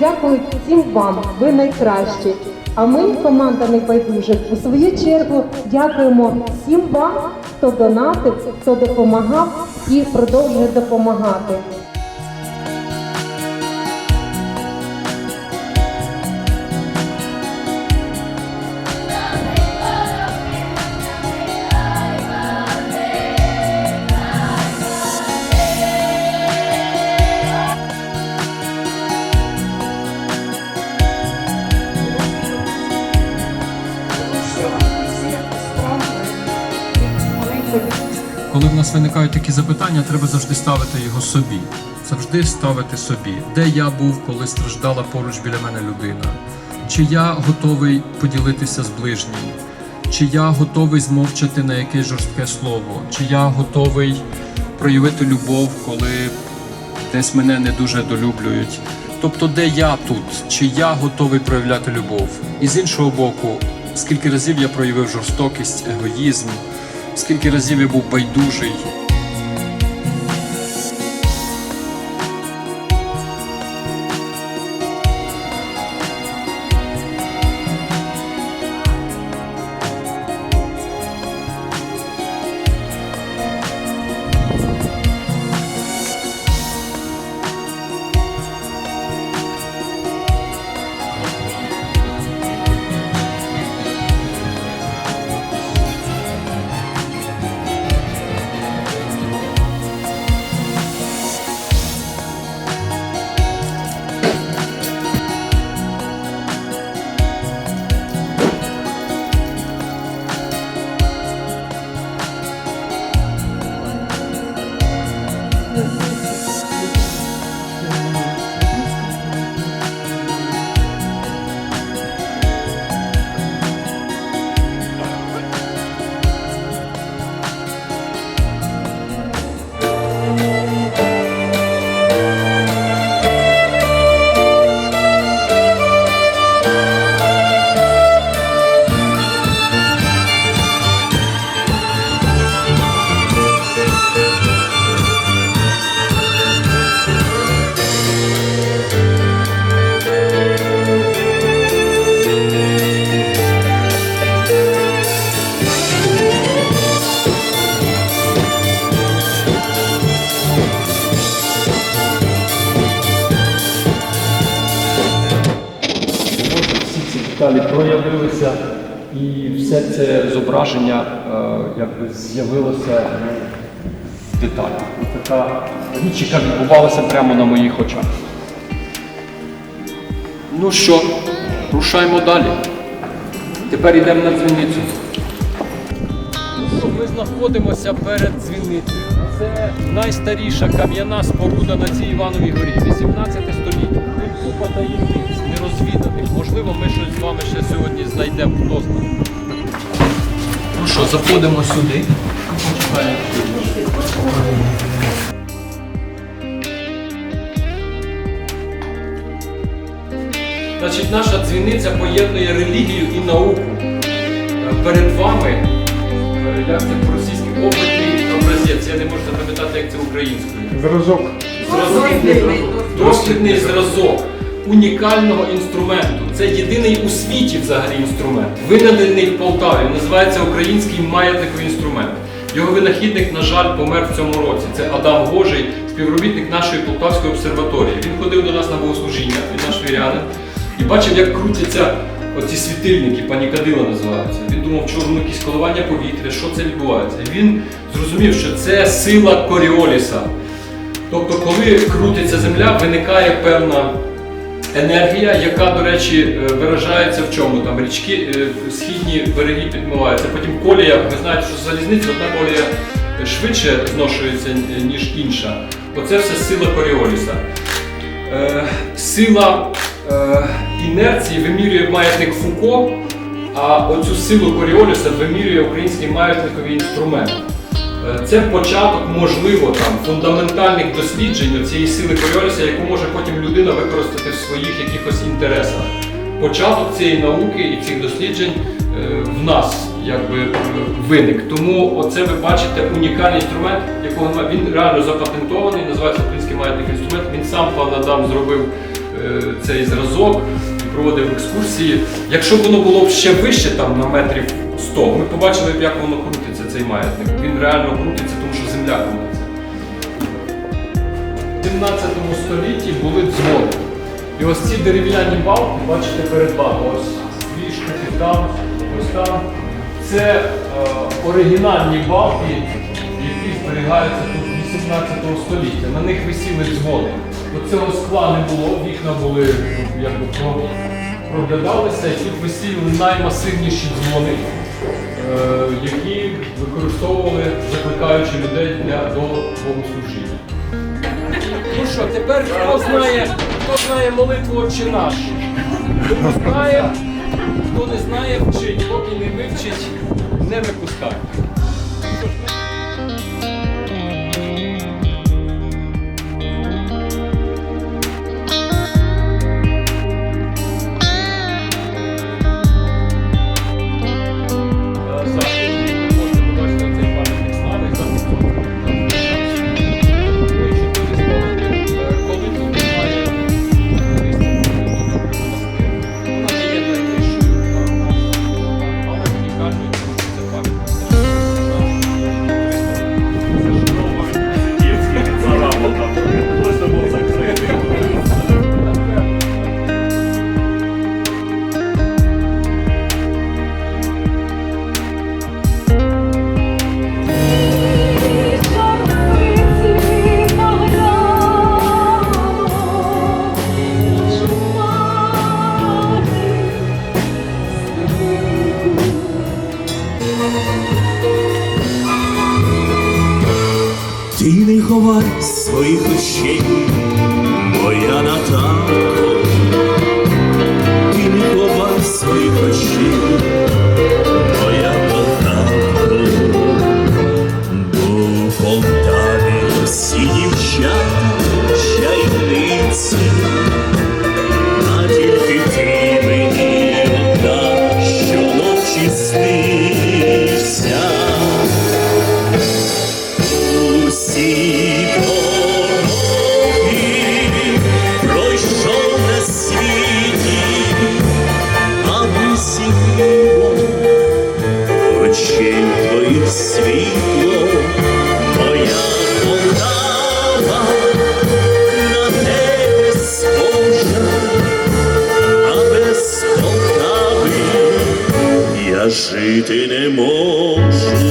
дякують всім вам. Ви найкращі. А ми, команда небайдужих, у свою чергу дякуємо всім вам, хто донатив, хто допомагав і продовжує допомагати. Нас виникають такі запитання, треба завжди ставити його собі. Завжди ставити собі, де я був, коли страждала поруч біля мене людина, чи я готовий поділитися з ближнім, чи я готовий змовчати на якесь жорстке слово, чи я готовий проявити любов, коли десь мене не дуже долюблюють. Тобто, де я тут, чи я готовий проявляти любов? І з іншого боку, скільки разів я проявив жорстокість, егоїзм, скільки разів я був байдужий. Деталі проявилися, і все це зображення е, якби з'явилося в деталях. Така річ, яка відбувалася прямо на моїх очах. Ну що, рушаємо далі. Тепер йдемо на дзвіницю. Ми знаходимося перед дзвіницею. Це найстаріша кам'яна споруда на цій Івановій горі, 18 століття. Тут купа таємниць, нерозвіданих. Можливо, ми щось з вами ще сьогодні знайдемо, хто знає. Ну що, заходимо сюди. Значить, наша дзвіниця поєднує релігію і науку. Перед вами, як це по-російськи, опитний образець. Я не можу запам'ятати, як це українською. Зразок. Зразок, дослідний зразок унікального інструменту. Це єдиний у світі взагалі інструмент. Винайдений в Полтаві. Називається український маятниковий інструмент. Його винахідник, на жаль, помер в цьому році. Це Адам Гожий, співробітник нашої Полтавської обсерваторії. Він ходив до нас на богослужіння, він наш вірянин, і бачив, як крутяться оці світильники, панікадила називаються. Він думав, воно якісь коливання повітря, що це відбувається. І він зрозумів, що це сила Коріоліса. Тобто, коли крутиться земля, виникає певна енергія, яка, до речі, е, виражається в чому? Там річки, е, східні береги підмиваються. Потім колія, ви знаєте, що залізниця одна колія швидше зношується, ніж інша. Оце все сила Коріоліса. Е, сила інерції вимірює маятник Фуко, а оцю силу Коріоліса вимірює український маятниковий інструмент. Е, Це початок, можливо, там фундаментальних досліджень цієї сили Коріоліса, яку може потім людина використати в своїх якихось інтересах. Початок цієї науки і цих досліджень е, в нас якби е, виник. Тому оце ви бачите унікальний інструмент, якого він реально запатентований, називається український маятник інструмент. Він сам пан Адам зробив цей зразок і проводив екскурсії. Якщо б воно було б ще вище, там на метрів 100, ми побачили б, як воно крутиться, цей маятник. Він реально крутиться, тому що земля крутиться. В 17 столітті були дзвони. І ось ці дерев'яні балки, бачите, перед вами, ось дві штуки там, ось там. Це е, оригінальні балки, які зберігаються тут 18 століття. На них висіли дзвони. От цього скла не було, вікна були якби проглядалися, і тут висіли наймасивніші дзвони, які використовували, закликаючи людей для до богослужіння. Ну що, тепер хто знає, хто знає молитву Отче наш? Хто знає, хто не знає, вчить, поки не вивчить, не випускає. Не ховай. Своїх очей, моя Наталко, ти не ховай своїх очей, жити не можу.